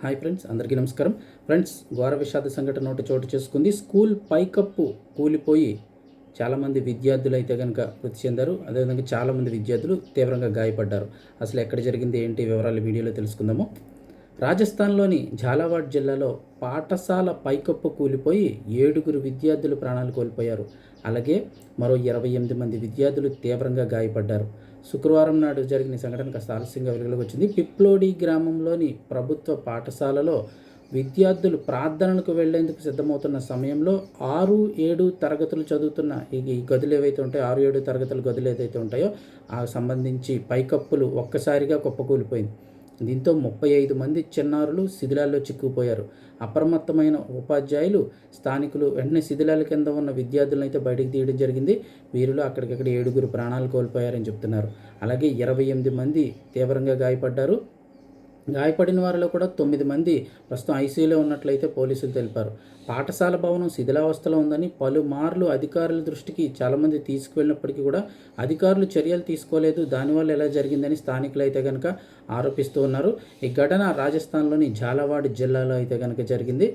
Hi friends అందరికీ నమస్కారం. Friends ఘోర విషాద సంఘటన ఒకటి చోటు చేసుకుంది. స్కూల్ పైకప్పు కూలిపోయి చాలామంది విద్యార్థులు అయితే కనుక మృతి చెందారు. అదేవిధంగా చాలామంది విద్యార్థులు తీవ్రంగా గాయపడ్డారు. అసలు ఎక్కడ జరిగింది ఏంటి వివరాలు వీడియోలో తెలుసుకుందాము. రాజస్థాన్లోని ఝాలావాడ్ జిల్లాలో పాఠశాల పైకప్పు కూలిపోయి ఏడుగురు విద్యార్థులు ప్రాణాలు కోల్పోయారు. అలాగే మరో ఇరవై ఎనిమిది మంది విద్యార్థులు తీవ్రంగా గాయపడ్డారు. శుక్రవారం నాడు జరిగిన సంఘటన కాస్త ఆలస్యంగా వెలుగులోకి వచ్చింది. పిప్లోడి గ్రామంలోని ప్రభుత్వ పాఠశాలలో విద్యార్థులు ప్రార్థనలకు వెళ్ళేందుకు సిద్ధమవుతున్న సమయంలో ఆరు ఏడు తరగతులు చదువుతున్న ఈ ఈ గదులు ఏవైతే ఉంటాయో ఆరు ఏడు తరగతుల గదులు ఏదైతే ఉంటాయో ఆ సంబంధించి పైకప్పులు ఒక్కసారిగా కుప్పకూలిపోయింది. దీంతో ముప్పై ఐదు మంది చిన్నారులు శిథిలాల్లో చిక్కుపోయారు అప్రమత్తమైన ఉపాధ్యాయులు స్థానికులు వెంటనే శిథిలాల కింద ఉన్న విద్యార్థులను అయితే బయటకు తీయడం జరిగింది. వీరిలో అక్కడికక్కడ ఏడుగురు ప్రాణాలు కోల్పోయారని చెప్తున్నారు. అలాగే ఇరవై ఎనిమిది మంది తీవ్రంగా గాయపడ్డారు. గాయపడిన వారిలో కూడా తొమ్మిది మంది ప్రస్తుతం ఐసీయూలో ఉన్నట్లయితే పోలీసులు తెలిపారు. పాఠశాల భవనం శిథిలావస్థలో ఉందని పలుమార్లు అధికారుల దృష్టికి చాలామంది తీసుకువెళ్ళినప్పటికీ కూడా అధికారులు చర్యలు తీసుకోలేదు. దానివల్ల ఎలా జరిగిందని స్థానికులు అయితే కనుక ఆరోపిస్తూ ఉన్నారు. ఈ ఘటన రాజస్థాన్లోని జాలవాడ్ జిల్లాలో అయితే కనుక జరిగింది.